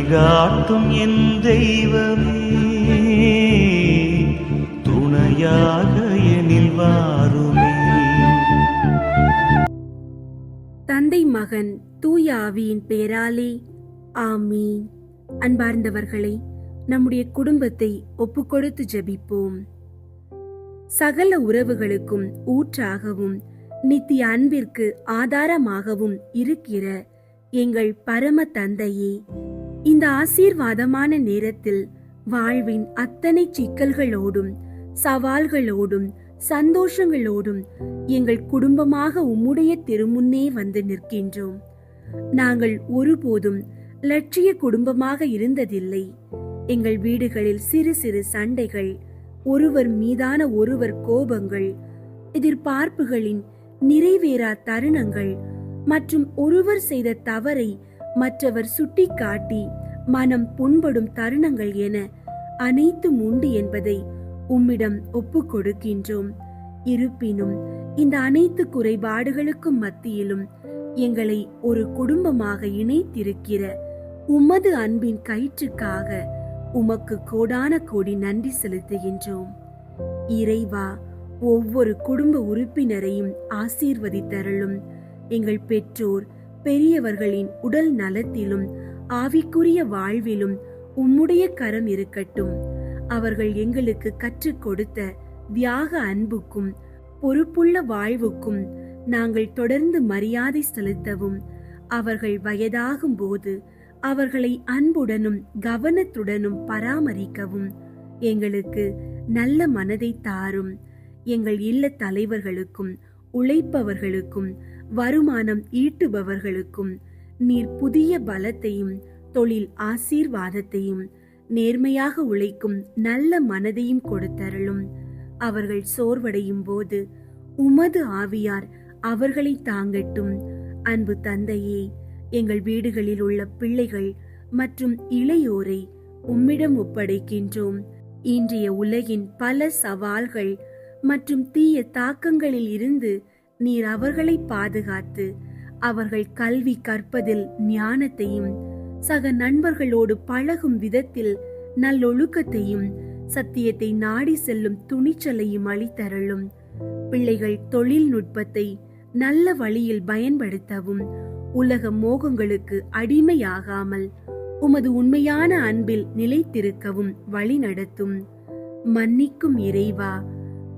வழிகாட்டும் என் தெய்வமே. துணையாக எனில் வாருமே. தந்தை மகன் தூய ஆவியின் பெயராலே ஆமீன். அன்பார்ந்தவர்களை நம்முடைய குடும்பத்தை ஒப்புக்கொடுத்து ஜெபிப்போம். சகல உறவுகளுக்கும் ஊற்றாகவும் நித்திய அன்பிற்கு ஆதாரமாகவும் இருக்கிற எங்கள் பரம தந்தையே இந்த ஆசீர்வாதமான நேரத்தில் வாழ்வின் அத்தனை சிக்கல்களோடும் சவால்களோடும் சந்தோஷங்களோடும் எங்கள் குடும்பமாக உம்முடைய திருமுன்னே வந்து நிற்கின்றோம். நாங்கள் ஒருபோதும் லட்சிய குடும்பமாக இருந்ததில்லை. எங்கள் வீடுகளில் சிறு சிறு சண்டைகள் ஒருவர் மீதான ஒருவர் கோபங்கள் எதிர்பார்ப்புகளின் நிறைவேறா தருணங்கள் மற்றும் ஒருவர் செய்த தவறை மற்றவர் சுட்டிக்காட்டி மனம் புண்படும் தருணங்கள் என அனைத்தும் உண்டு என்பதை உம்மிடம் ஒப்புக் கொடுக்கின்றோம் இருப்பினும் இந்த அனைத்து குறைபாடுகளுக்கும் மத்தியிலும் எங்களை ஒரு குடும்பமாக இணைத்திருக்கிற உமது அன்பின் கயிற்றுக்காக உமக்கு கோடான கோடி நன்றி செலுத்துகின்றோம். இறைவா ஒவ்வொரு குடும்ப உறுப்பினரையும் ஆசீர்வதித்தருளும். எங்கள் பெற்றோர் பெரியவர்களின் உடல் நலத்திலும் ஆவிக்குரிய வாழ்விலும் உம்முடைய கரம் இருக்கட்டும். அவர்கள் எங்களுக்கு கற்றுக் கொடுத்த தியாக அன்புக்கும் பொறுப்புள்ள வாழ்வுக்கும் நாங்கள் தொடர்ந்து மரியாதை செலுத்தவும் அவர்கள் வயதாகும் போது அவர்களை அன்புடனும் கவனத்துடனும் பராமரிக்கவும் எங்களுக்கு நல்ல மனதை தாரும். எங்கள் இல்ல தலைவர்களுக்கும் உழைப்பவர்களுக்கும் வருமானம் ஈட்டுபவர்களுக்கும் நீர் புதிய பலத்தையும் தொழில் ஆசீர்வாதத்தையும் நேர்மையாக உழைக்கும் நல்ல மனதையும் கொடுத்தருளும். அவர்கள் சோர்வடையும் போது உமது ஆவியார் அவர்களை தாங்கட்டும். அன்பு தந்தையே எங்கள் வீடுகளில் உள்ள பிள்ளைகள் மற்றும் இளையோரை உம்மிடம் ஒப்படைக்கின்றோம். இன்றைய உலகின் பல சவால்கள் மற்றும் தீய தாக்கங்களில் இருந்து நீர் அவர்களை பாதுகாத்து அவர்கள் கல்வி கற்பதில் ஞானத்தையும் சக நண்பர்களோடு பழகும் விதத்தில் நல்லொழுக்கத்தையும் சத்தியத்தை நாடி செல்லும் துணிச்சலையும் அளித்தருளும். பிள்ளைகள் தொழில்நுட்பத்தை நல்ல வழியில் பயன்படுத்தவும் உலக மோகங்களுக்கு அடிமையாகாமல் உமது உண்மையான அன்பில் நிலைத்திருக்கவும் வழி நடத்தும் மன்னிக்கும் இறைவா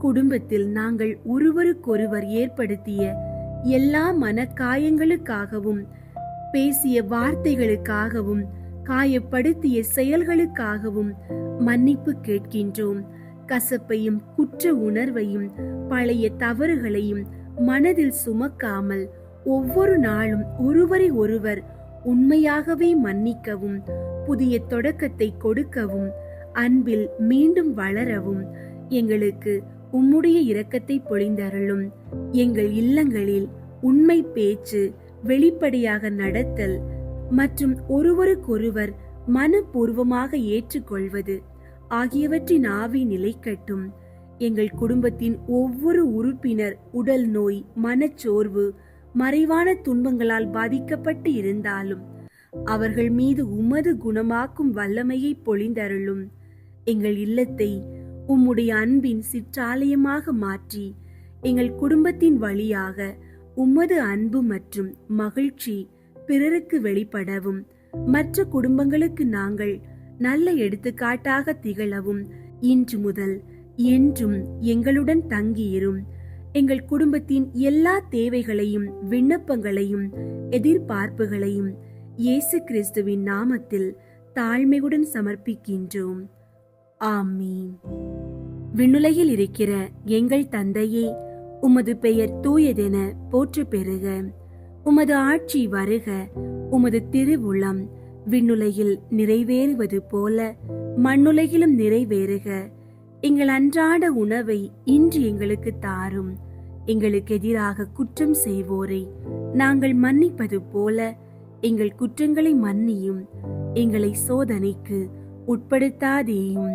குடும்பத்தில் நாங்கள் ஒருவருக்கொருவர் ஏற்படுத்திய எல்லா மனக்காயங்களுக்காகவும் பேசிய வார்த்தைகளுக்காகவும் காயப்படுத்திய செயல்களுக்காகவும் மன்னிப்பு கேட்கின்றோம். கசப்பையும் குற்ற உணர்வையும் பழைய தவறுகளையும் மனதில் சுமக்காமல் ஒவ்வொரு நாளும் ஒருவரை ஒருவர் உண்மையாகவே மன்னிக்கவும் புதிய தொடக்கத்தை கொடுக்கவும் அன்பில் மீண்டும் வளரவும் எங்களுக்கு உம்முடைய இரக்கத்தை பொழிந்தருளும். எங்கள் இல்லங்களில் உண்மை பேச்சு வெளிப்படையாக நடத்தல் மற்றும் ஒருவருக்கொருவர் மனப்பூர்வமாக ஏற்றுக்கொள்வது ஆகியவற்றின் ஆவி நிலைக்கட்டும். எங்கள் குடும்பத்தின் ஒவ்வொரு உறுப்பினர் உடல் நோய் மனச்சோர்வு மறைவான துன்பங்களால் பாதிக்கப்பட்டு இருந்தாலும் அவர்கள் மீது உமது குணமாக்கும் வல்லமையை பொழிந்தருளும். எங்கள் இல்லத்தை உம்முடைய அன்பின் சிற்றாலயமாக மாற்றி எங்கள் குடும்பத்தின் வழியாக உமது அன்பு மற்றும் மகிழ்ச்சி பிறருக்கு வெளிப்படவும். மற்ற குடும்பங்களுக்கு நாங்கள் நல்ல எடுத்துக்காட்டாக திகழவும். இன்று முதல் என்றும் எங்களுடன் தங்கியிரும். எங்கள் குடும்பத்தின் எல்லா தேவைகளையும் விண்ணப்பங்களையும் எதிர்பார்ப்புகளையும் இயேசு கிறிஸ்துவின் நாமத்தில் தாழ்மையுடன் சமர்ப்பிக்கின்றோம். ஆமீன். விண்ணுலையில் இருக்கிற எங்கள் தந்தையே உமது பெயர் தூயதென போற்று பெறுக. உமது ஆட்சி வருக. உமது திருவுளம் விண்ணுலையில் நிறைவேறுவது போல மண்ணுலகிலும் நிறைவேறுக. எங்கள் அன்றாட உணவை இன்று எங்களுக்கு தாரும். எங்களுக்கு எதிராக குற்றம் செய்வோரை நாங்கள் மன்னிப்பது போல எங்கள் குற்றங்களை மன்னியும். எங்களை சோதனைக்கு உட்படுத்தாதேயும்.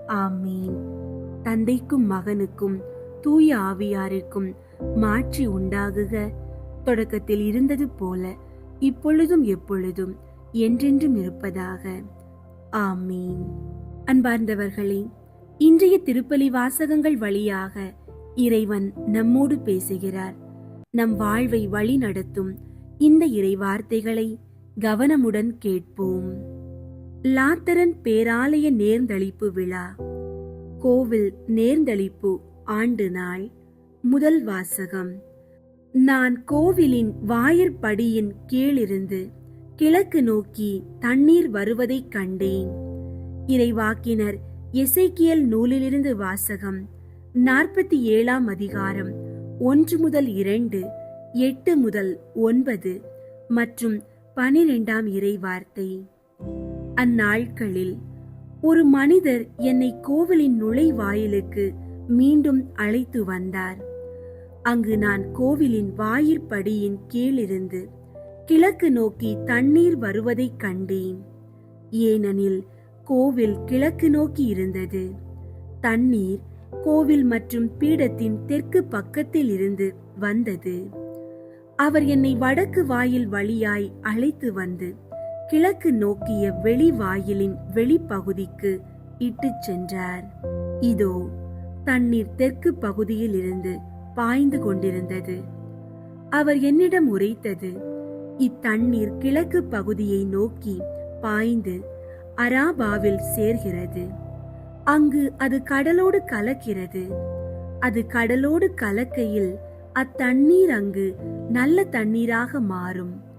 ஆமீன். தந்தைக்கும் மகனுக்கும் தூய ஆவியாருக்கும் மாற்றி உண்டாகுக. தொடக்கத்தில் இருந்தது போல இப்பொழுதும் எப்பொழுதும் என்றென்றும் இருப்பதாக. ஆமீன். அன்பார்ந்தவர்களே இன்றைய திருப்பலி வாசகங்கள் வழியாக இறைவன் நம்மோடு பேசுகிறார். நம் வாழ்வை வழி நடத்தும் இந்த இறை வார்த்தைகளை கவனமுடன் கேட்போம். லாத்தரன் பேராலய நேர்ந்தளிப்பு விழா. கோவில் நேர்ந்தளிப்பு ஆண்டு நாள். முதல் வாசகம். நான் கோவிலின் வாயற்படியின் கீழிருந்து கிழக்கு நோக்கி தண்ணீர் வருவதைக் கண்டேன். இறைவாக்கினர் இசைக்கியல் நூலிலிருந்து வாசகம் நாற்பத்தி ஏழாம் அதிகாரம் ஒன்று முதல் இரண்டு எட்டு முதல் ஒன்பது மற்றும் பனிரெண்டாம் இறை வார்த்தை அந்நாட்களில் ஒரு மனிதர் என்னை கோவிலின் நுழைவாயிலுக்கு மீண்டும் அழைத்து வந்தார். அங்கு நான் கோவிலின் வாயிற்படியின் கீழிருந்து கிழக்கு நோக்கி தண்ணீர் வருவதைக் கண்டேன். ஏனெனில் கோவில் கிழக்கு நோக்கி இருந்தது. தண்ணீர் கோவில் மற்றும் பீடத்தின் தெற்கு பக்கத்தில் இருந்து வந்தது. அவர் என்னை வடக்கு வாயில் வழியாய் அழைத்து வந்து கிழக்கு நோக்கிய வெளிவாயிலின் வெளிப்பகுதிக்கு இட்டுச் சென்றார். இதோ தண்ணீர் தெற்கு பகுதியில் இருந்து பாய்ந்து கொண்டிருந்தது. அவர் என்னிடம் உரைத்தது இத்தண்ணீர் கிழக்கு பகுதியை நோக்கி பாய்ந்து அராபாவில் சேர்கிறது. அங்கு அது கடலோடு கலக்கிறது. அது கடலோடு கலக்கையில் அத்தண்ணீர் அங்கு நல்ல தண்ணீராக மாறும்.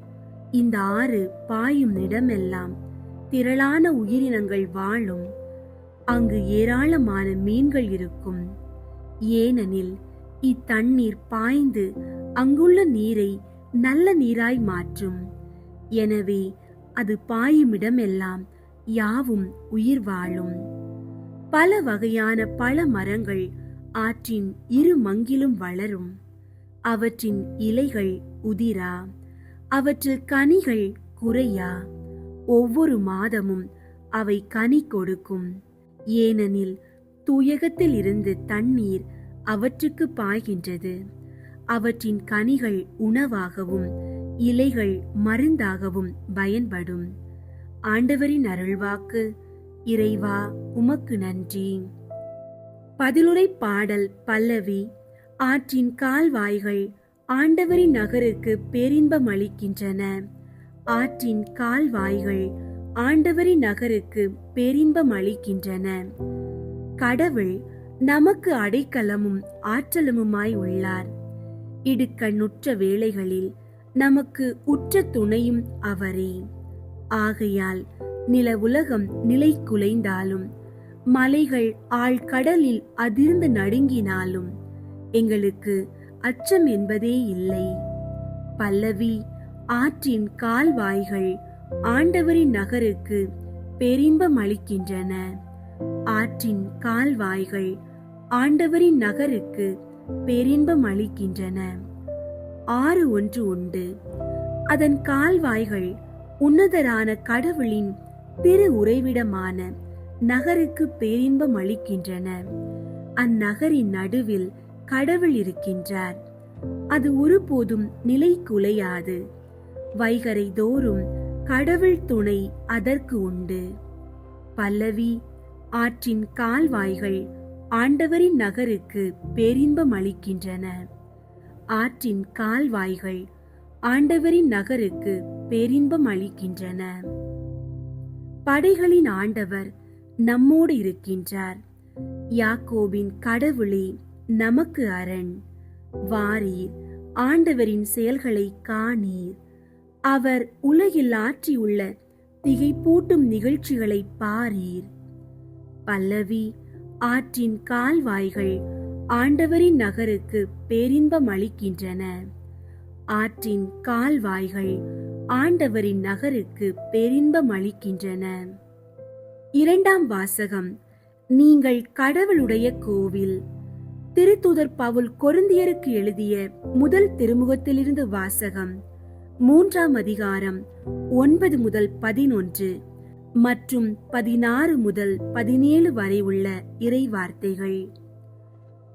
இந்த ஆறு பாயும் இடமெல்லாம் திரளான உயிரினங்கள் வாழும். அங்கு ஏராளமான மீன்கள் இருக்கும். ஏனெனில் இத்தண்ணீர் பாய்ந்து அங்குள்ள நீரை நல்ல நீராய் மாற்றும். எனவே அது பாயும் இடமெல்லாம் யாவும் உயிர் வாழும். பல வகையான பல மரங்கள் ஆற்றின் இரு மங்கிலும் வளரும். அவற்றின் இலைகள் உதிரா. அவற்றில் கனிகள் குறையா? ஒவ்வொரு மாதமும் அவை கனி கொடுக்கும். ஏனெனில் துயகத்தில் இருந்து தண்ணீர் அவற்றுக்கு பாய்கின்றது. அவற்றின் கனிகள் உணவாகவும் இலைகள் மருந்தாகவும் பயன்படும். ஆண்டவரின் அருள்வாக்கு இறைவா உமக்கு நன்றி. பதிலுரை பாடல் பல்லவி ஆற்றின் கால்வாய்கள் ஆண்டவரின் நகருக்கு பேரின்பம் அளிக்கின்றன ஆற்றின் கால்வாய்கள் ஆண்டவரின் நகருக்கு பேரின்பம் அளிக்கின்றன கடவுள் நமக்கு அடைக்கலமும் ஆற்றலுமாய் உள்ளார். இடுக்கண்ணுற்ற வேளைகளில் நமக்கு உற்ற துணையும் அவரே. ஆகையால் நில உலகம் நிலை குலைந்தாலும் மலைகள் ஆழ்கடலில் அதிர்ந்து நடுங்கினாலும் எங்களுக்கு அச்சம் என்பதே இல்லை. பல்லவி ஆற்றின் கால்வாய்கள் ஆண்டவரின் நகருக்கு பெரிம்பம் அளிக்கின்றன. ஆற்றின் கால்வாய்கள் ஆண்டவரின் நகருக்கு பெரின்பம் அளிக்கின்றன. ஆறு ஒன்று உண்டு. அதன் கால்வாய்கள் உன்னதரான கடவுளின் திரு உறைவிடமான நகருக்கு பேரின்பம் அளிக்கின்றன. அந்நகரின் நடுவில் கடவுள் இருக்கின்றார். அது ஒருபோதும் நிலை குலையாது வைகரை தோறும் கடவுள் துணை அதற்கு உண்டு. பல்லவி ஆற்றின் கால்வாய்கள் ஆண்டவரின் நகருக்கு பேரின்பம் அளிக்கின்றன. ஆற்றின் கால்வாய்கள் ஆண்டவரின் நகருக்கு பேரின்பம் அளிக்கின்றன. படைகளின் ஆண்டவர் நம்மோடு இருக்கின்றார். யாக்கோபின் கடவுளே நமக்கு அரண். வாரீர் ஆண்டவரின் செயல்களை காணீர். அவர் உலகில் ஆற்றியுள்ள திகைப்பூட்டும் நிகழ்ச்சிகளை பாரீர். பல்லவி ஆற்றின் கால்வாய்கள் ஆண்டவரின் நகருக்கு பேரின்பம் அளிக்கின்றன. ஆற்றின் கால்வாய்கள் ஆண்டவரின் நகருக்கு பெரின்பம் அளிக்கின்றன. இரண்டாம் வாசகம் நீங்கள் கடவுளுடைய கோவில். திருத்துதர் பவுல் கொருந்தியருக்கு எழுதிய முதல் திருமுகத்திலிருந்து வாசகம் மூன்றாம் அதிகாரம் ஒன்பது முதல் பதினொன்று மற்றும் பதினாறு முதல் பதினேழு வரை உள்ள இறை வார்த்தைகள்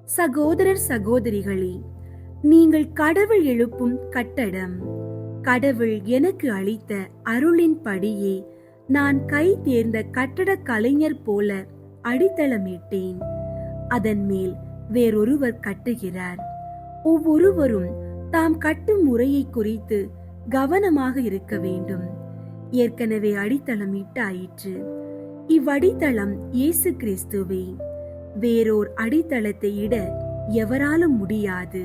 சகோதரர் சகோதரிகளே நீங்கள் கடவுள் எழுப்பும் கட்டடம் கடவுள் எனக்கு அளித்த அருளின் படியே நான் கை தேர்ந்த கட்டட கலைஞர் போல அடித்தளமிட்டேன். அதன் மேல் வேறொருவர் கட்டுகிறார். ஒவ்வொருவரும் தாம் கட்டும் முறையை குறித்து கவனமாக இருக்க வேண்டும். ஏற்கனவே அடித்தளம் இட்டாயிற்று. இவ்வடித்தளம் இயேசு கிறிஸ்துவே. வேறோர் அடித்தளத்தை இட எவராலும் முடியாது.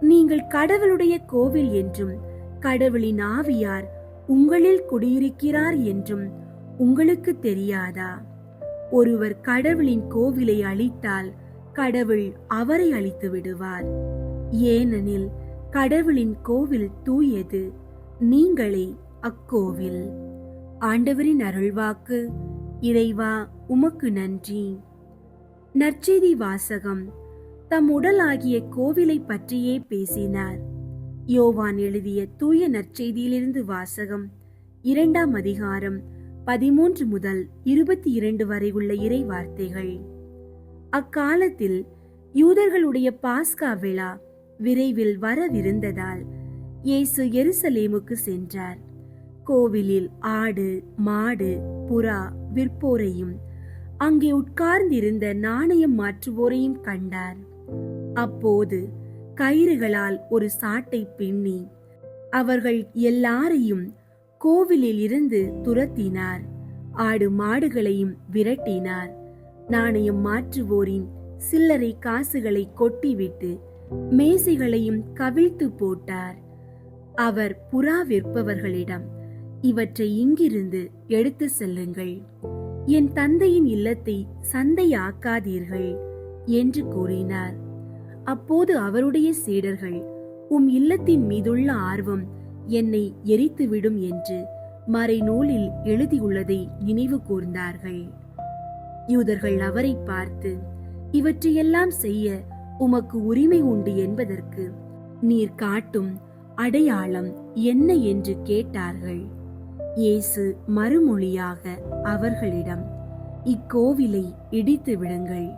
நீங்கள் கடவுளுடைய கோவில் என்றும் கடவுளின் ஆவியார் உங்களில் குடியிருக்கிறார் என்றும் உங்களுக்கு தெரியாதா? ஒருவர் கடவுளின் கோவிலை அழித்தால் கடவுள் அவரை அழித்து விடுவார். ஏனெனில் கடவுளின் கோவில் தூயது நீங்களே அக்கோவில். ஆண்டவரின் அருள்வாக்கு இறைவா உமக்கு நன்றி. நற்செய்தி வாசகம். தம் உடலாகிய கோவிலை பற்றியே பேசினார். யோவான் எழுதிய தூய நற்செய்தியிலிருந்து வாசகம் இரண்டாம் அதிகாரம் பதிமூன்று முதல் இருபத்தி இரண்டு வரை உள்ள இறை வார்த்தைகள் அக்காலத்தில் யூதர்களுடைய பாஸ்கா விழா விரைவில் வரவிருந்ததால் இயேசு எருசலேமுக்கு சென்றார். கோவிலில் ஆடு மாடு புறா விற்போரையும் அங்கே உட்கார்ந்திருந்த நாணயம் மாற்றுவோரையும் கண்டார். அப்போது கயிறுகளால் ஒரு சாட்டை பின்னி அவர்கள் எல்லாரையும் கோவிலில் இருந்து துரத்தினார். ஆடு மாடுகளையும் விரட்டினார். நாணயம் மாற்றுவோரின் சில்லறை காசுகளை கொட்டிவிட்டு மேசைகளையும் கவிழ்த்து போட்டார். அவர் புறா விற்பவர்களிடம் இவற்றை இங்கிருந்து எடுத்து செல்லுங்கள். என் தந்தையின் இல்லத்தை சந்தையாக்காதீர்கள் என்று கூறினார். அப்போது அவருடைய சீடர்கள் உம் இல்லத்தின் மீதுள்ள ஆர்வம் என்னை எரித்துவிடும் என்று மறைநூலில் எழுதியுள்ளதை நினைவு கூர்ந்தார்கள். யூதர்கள் அவரை பார்த்து இவற்றையெல்லாம் செய்ய உமக்கு உரிமை உண்டு என்பதற்கு நீர் காட்டும் அடையாளம் என்ன என்று கேட்டார்கள். இயேசு மறுமொழியாக அவர்களிடம் இக்கோவிலை இடித்து விடுங்கள்.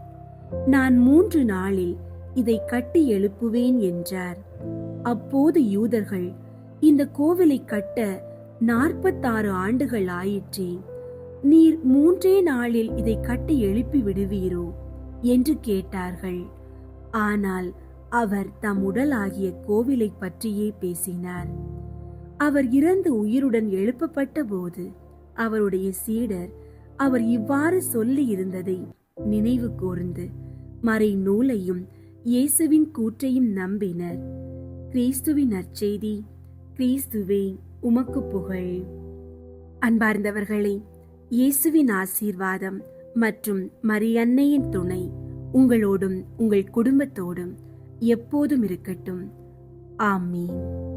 நான் மூன்று நாளில் இதை கட்டி எழுப்புவேன் என்றார். அப்போது யூதர்கள் இந்த கோவிலை கட்ட நாற்பத்தாறு ஆண்டுகள் ஆயிற்றே நீர் மூன்றே நாளில் இதை கட்டி எழுப்பி விடுவீரோ? என்று கேட்டார்கள். ஆனால் அவர் தம் உடலாகிய கோவிலை பற்றியே பேசினார். அவர் இறந்து உயிருடன் எழுப்பப்பட்ட போது அவருடைய சீடர் அவர் இவ்வாறு சொல்லி இருந்ததை நினைவு கூர்ந்து மறை நூலையும் இயேசுவின் கூற்றையும் நம்பினர். கிறிஸ்துவின் நற்செய்தி கிறிஸ்துவே உமக்கு புகழ். அன்பார்ந்தவர்களே இயேசுவின் ஆசீர்வாதம் மற்றும் மரியன்னையின் துணை உங்களோடும் உங்கள் குடும்பத்தோடும் எப்போதும் இருக்கட்டும். ஆமீன்.